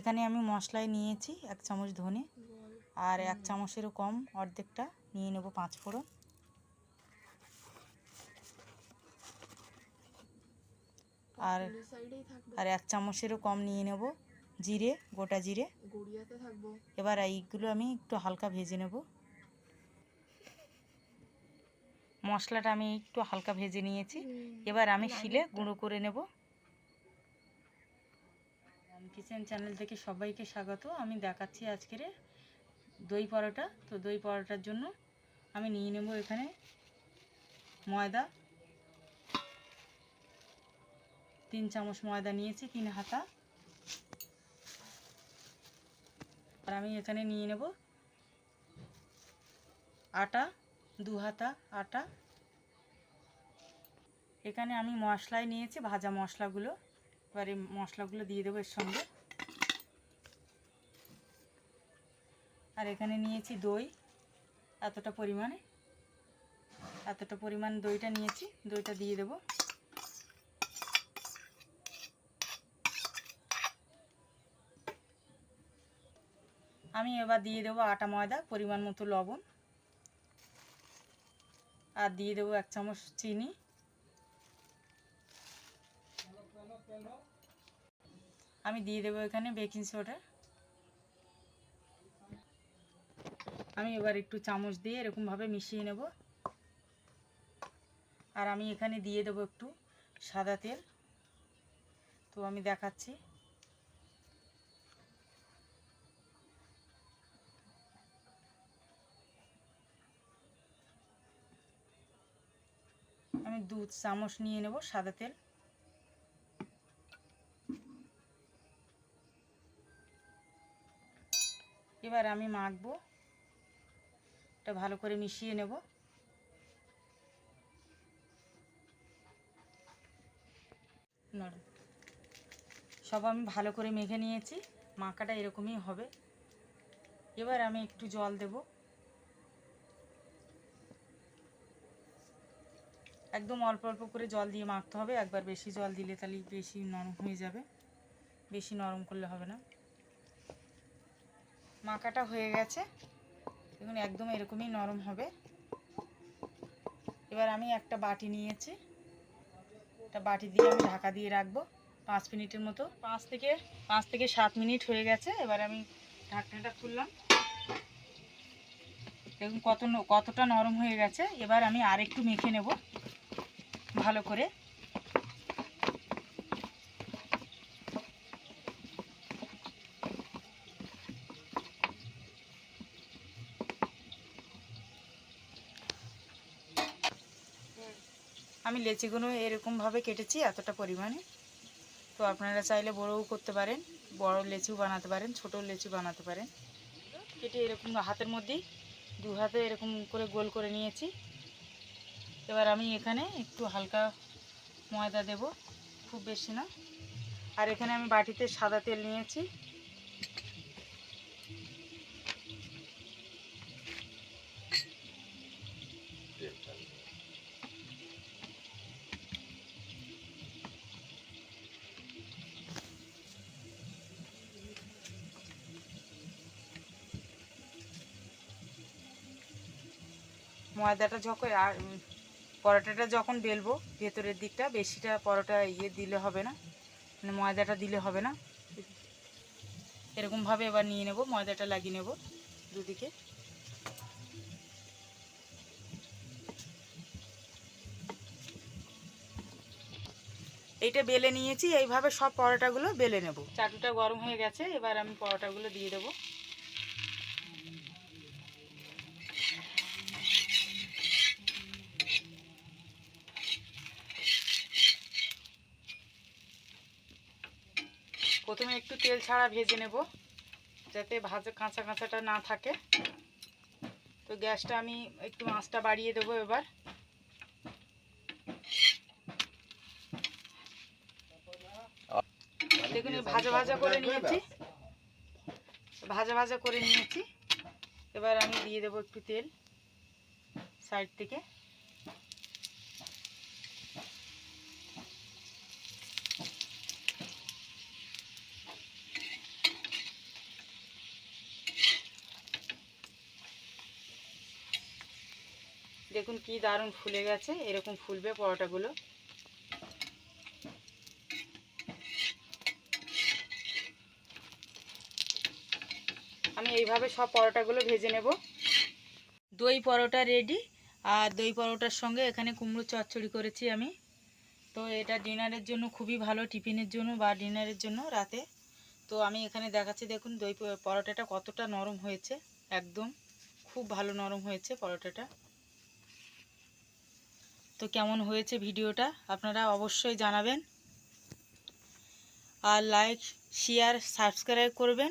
এখানে আমি মশলায় নিয়েছি এক চামচ ধনে আর এক চামচেরও কম অর্ধেকটা নিয়ে নেব পাঁচ ফোড়ন। আর আর এক চামচেরও কম নিয়ে নেব জিরে গোটা জিরে। এবার এইগুলো আমি একটু হালকা ভেজে নেব। মশলাটা আমি একটু হালকা ভেজে নিয়েছি। এবার আমি শিলে গুঁড়ো করে নেব। কিচেন চ্যানেল থেকে সবাইকে স্বাগত। আমি দেখাচ্ছি আজকের দই পরোটা। তো দই পরোটার জন্য আমি নিয়ে নেব এখানে ময়দা। তিন চামচ ময়দা নিয়েছি, তিন হাতা। আর আমি এখানে নিয়ে নেব আটা, দু হাতা আটা। এখানে আমি মশলায় নিয়েছি, ভাজা মশলাগুলো। এবার মশলাগুলো দিয়ে দেবো এর সঙ্গে। আর এখানে নিয়েছি দই, এতটা পরিমাণে, এতটা পরিমাণ দইটা নিয়েছি, দইটা দিয়ে দেবো। আমি এবার দিয়ে দেবো আটা ময়দা, পরিমাণ মতো লবণ। আর দিয়ে দেবো এক চামচ চিনি। আমি দিয়ে দেবো এখানে বেকিং সোডা আমি এবার একটু চামচ দিয়ে এরকমভাবে মিশিয়ে নেব। আর আমি এখানে দিয়ে দেবো একটু সাদা তেল। তো আমি দেখাচ্ছি। আমি দু চামচ নিয়ে নেব সাদা তেল। এবার আমি মাখবো। এটা ভালো করে মিশিয়ে নেব। নরম। সব আমি ভালো করে মেখে নিয়েছি। মাখাটা এরকমই হবে। এবার আমি একটু জল দেব। একদম অল্প অল্প করে জল দিয়ে মাখতে হবে। একবার বেশি জল দিলে তাহলে বেশি নরম হয়ে যাবে। বেশি নরম করলে হবে না। মাখাটা হয়ে গেছে। দেখুন, একদম এরকমই নরম হবে। এবার আমি একটা বাটি নিয়েছি। একটা বাটি দিয়ে আমি ঢাকা দিয়ে রাখব পাঁচ মিনিটের মতো। পাঁচ থেকে পাঁচ থেকে সাত মিনিট হয়ে গেছে। এবার আমি ঢাকনাটা খুললাম। দেখুন, কত কতটা নরম হয়ে গেছে। এবার আমি আরেকটু মেখে নেব ভালো করে। আমি লেচিগুলো এরকমভাবে কেটেছি এতটা পরিমাণে। তো আপনারা চাইলে বড়ও করতে পারেন, বড় লেচু বানাতে পারেন ছোট লেচু বানাতে পারেন। কেটে এরকম হাতের মধ্যেই দু হাতে এরকম করে গোল করে নিয়েছি। এবার আমি এখানে একটু হালকা ময়দা দেব, খুব বেশি না। আর এখানে আমি বাটিতে সাদা তেল নিয়েছি। ময়দাটা যখন, আর পরোটাটা যখন বেলবো, ভেতরের দিকটা, বেশিটা পরোটা ইয়ে দিলে হবে না মানে ময়দাটা দিলে হবে না। এরকমভাবে এবার নিয়ে নেব, ময়দাটা লাগিয়ে নেব দুদিকে। এইটা বেলে নিয়েছি, এইভাবে সব পরোটাগুলো বেলে নেব। চাটুটা গরম হয়ে গেছে, এবার আমি পরোটাগুলো দিয়ে দেবো। প্রথমে একটু তেল ছাড়া ভেজে নেব, যাতে ভাজা কাঁচা কাঁচাটা না থাকে। তো গ্যাসটা আমি একটু আঁচটা বাড়িয়ে দেবো এবার। দেখুন ভাজা ভাজা করে নিয়েছি। ভাজা ভাজা করে নিয়েছি। এবার আমি দিয়ে দেবো একটু তেল সাইড থেকে। দেখুন কি দারুণ ফুলে গেছে, এরকম ফুলবে পরোটাগুলো। আমি এইভাবে সব পরোটাগুলো ভেজে নেব। দই পরোটা রেডি আর দই পরোটার সঙ্গে এখানে কুমড়ো চচ্চড়ি করেছি আমি। তো এটা ডিনারের জন্য খুবই ভালো, টিফিনের জন্য বা ডিনারের জন্য রাতে। তো আমি এখানে দেখাচ্ছি, দেখুন দই পরোটাটা কতটা নরম হয়েছে, একদম। খুব ভালো নরম হয়েছে পরোটাটা। তো কেমন হয়েছে ভিডিওটা আপনারা অবশ্যই জানাবেন। আর লাইক শেয়ার সাবস্ক্রাইব করবেন।